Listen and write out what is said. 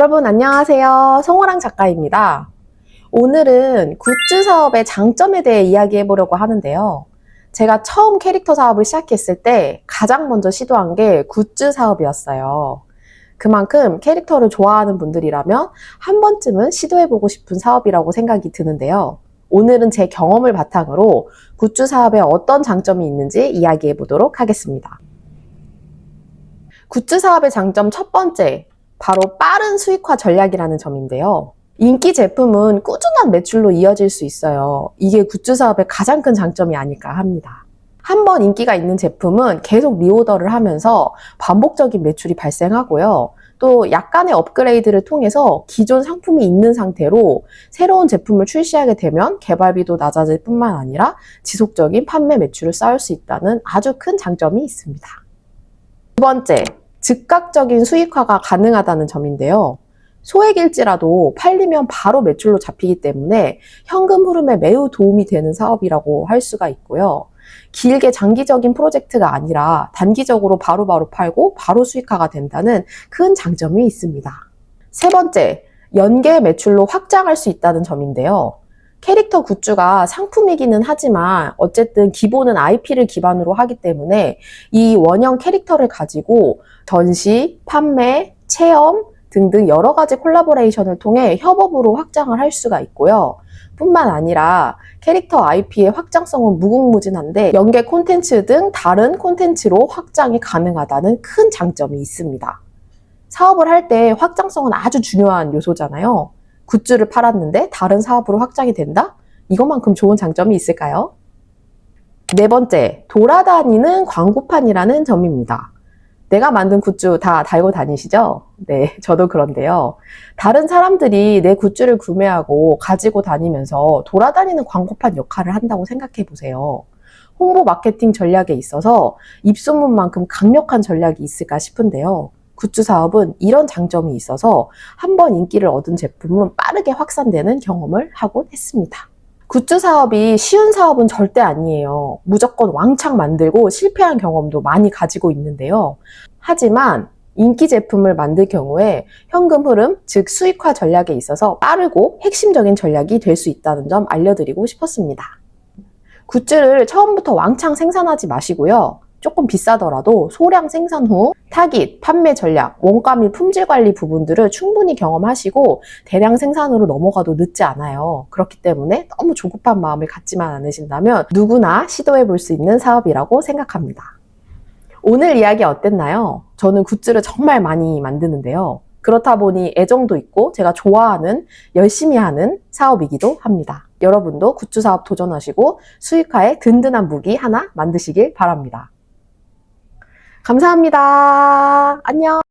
여러분 안녕하세요. 송호랑 작가입니다. 오늘은 굿즈 사업의 장점에 대해 이야기해 보려고 하는데요. 제가 처음 캐릭터 사업을 시작했을 때 가장 먼저 시도한 게 굿즈 사업이었어요. 그만큼 캐릭터를 좋아하는 분들이라면 한 번쯤은 시도해 보고 싶은 사업이라고 생각이 드는데요. 오늘은 제 경험을 바탕으로 굿즈 사업에 어떤 장점이 있는지 이야기해 보도록 하겠습니다. 굿즈 사업의 장점 첫 번째, 바로 빠른 수익화 전략이라는 점인데요. 인기 제품은 꾸준한 매출로 이어질 수 있어요. 이게 굿즈 사업의 가장 큰 장점이 아닐까 합니다. 한번 인기가 있는 제품은 계속 리오더를 하면서 반복적인 매출이 발생하고요. 또 약간의 업그레이드를 통해서 기존 상품이 있는 상태로 새로운 제품을 출시하게 되면 개발비도 낮아질 뿐만 아니라 지속적인 판매 매출을 쌓을 수 있다는 아주 큰 장점이 있습니다. 두 번째, 즉각적인 수익화가 가능하다는 점인데요. 소액일지라도 팔리면 바로 매출로 잡히기 때문에 현금 흐름에 매우 도움이 되는 사업이라고 할 수가 있고요. 길게 장기적인 프로젝트가 아니라 단기적으로 바로바로 팔고 바로 수익화가 된다는 큰 장점이 있습니다. 세 번째, 연계 매출로 확장할 수 있다는 점인데요. 캐릭터 굿즈가 상품이기는 하지만 어쨌든 기본은 IP를 기반으로 하기 때문에 이 원형 캐릭터를 가지고 전시, 판매, 체험 등등 여러 가지 콜라보레이션을 통해 협업으로 확장을 할 수가 있고요. 뿐만 아니라 캐릭터 IP의 확장성은 무궁무진한데 연계 콘텐츠 등 다른 콘텐츠로 확장이 가능하다는 큰 장점이 있습니다. 사업을 할 때 확장성은 아주 중요한 요소잖아요. 굿즈를 팔았는데 다른 사업으로 확장이 된다? 이것만큼 좋은 장점이 있을까요? 네 번째, 돌아다니는 광고판이라는 점입니다. 내가 만든 굿즈 다 달고 다니시죠? 네, 저도 그런데요. 다른 사람들이 내 굿즈를 구매하고 가지고 다니면서 돌아다니는 광고판 역할을 한다고 생각해 보세요. 홍보 마케팅 전략에 있어서 입소문만큼 강력한 전략이 있을까 싶은데요. 굿즈 사업은 이런 장점이 있어서 한번 인기를 얻은 제품은 빠르게 확산되는 경험을 하곤 했습니다. 굿즈 사업이 쉬운 사업은 절대 아니에요. 무조건 왕창 만들고 실패한 경험도 많이 가지고 있는데요. 하지만 인기 제품을 만들 경우에 현금 흐름, 즉 수익화 전략에 있어서 빠르고 핵심적인 전략이 될 수 있다는 점 알려드리고 싶었습니다. 굿즈를 처음부터 왕창 생산하지 마시고요. 조금 비싸더라도 소량 생산 후 타깃, 판매 전략, 원가 및 품질 관리 부분들을 충분히 경험하시고 대량 생산으로 넘어가도 늦지 않아요. 그렇기 때문에 너무 조급한 마음을 갖지만 않으신다면 누구나 시도해 볼 수 있는 사업이라고 생각합니다. 오늘 이야기 어땠나요? 저는 굿즈를 정말 많이 만드는데요. 그렇다 보니 애정도 있고 제가 좋아하는 열심히 하는 사업이기도 합니다. 여러분도 굿즈 사업 도전하시고 수익화에 든든한 무기 하나 만드시길 바랍니다. 감사합니다. 안녕.